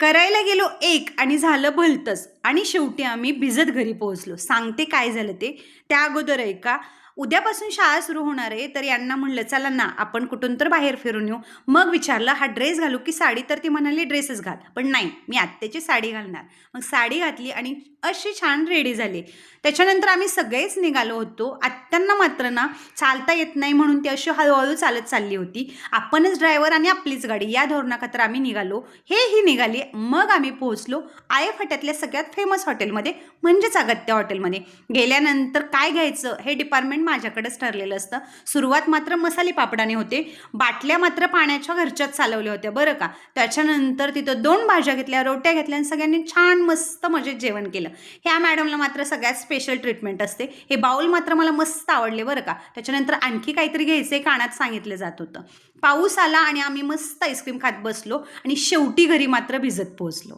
करायला गेलो एक आणि झालं भलतंच. आणि शेवटी आम्ही भिजत घरी पोहोचलो. सांगते काय झालं ते. त्या अगोदर ऐका उद्यापासून शाळा सुरू होणार आहे तर यांना म्हणलं चला ना आपण कुठून तर बाहेर फिरून येऊ. मग विचारलं हा ड्रेस घालू की साडी? तर ती म्हणाली ड्रेसच घाल. पण नाही मी आत्याची साडी घालणार. मग साडी घातली आणि अशी छान रेडी झाली. त्याच्यानंतर आम्ही सगळेच निघालो होतो. आत्यांना मात्र ना चालता येत नाही म्हणून ती अशी हळूहळू चालत चालली होती. आपणच ड्रायव्हर आणि आपलीच गाडी या धोरणाखातर आम्ही निघालो. हे ही निघाली. मग आम्ही पोहोचलो आय फाट्यातल्या सगळ्यात फेमस हॉटेलमध्ये म्हणजेच अगत्या हॉटेलमध्ये गेल्यानंतर काय घ्यायचं हे डिपार्टमेंट माझ्याकडेच ठरलेलं असतं. सुरुवात मात्र मसाले पापडाने होते. बाटल्या मात्र पाण्याच्या घरच्याच चालवल्या होत्या बरं का? त्याच्यानंतर तिथं दोन भाज्या घेतल्या रोट्या घेतल्या आणि सगळ्यांनी छान मस्त मजेत जेवण केलं. ह्या मॅडमला मात्र सगळ्यात स्पेशल ट्रीटमेंट असते. हे बाऊल मात्र मला मस्त आवडले बरं का? त्याच्यानंतर आणखी काहीतरी घ्यायचे कानात सांगितलं जात होतं. पाऊस आला आणि आम्ही मस्त आईस्क्रीम खात बसलो आणि शेवटी घरी मात्र भिजत पोहोचलो.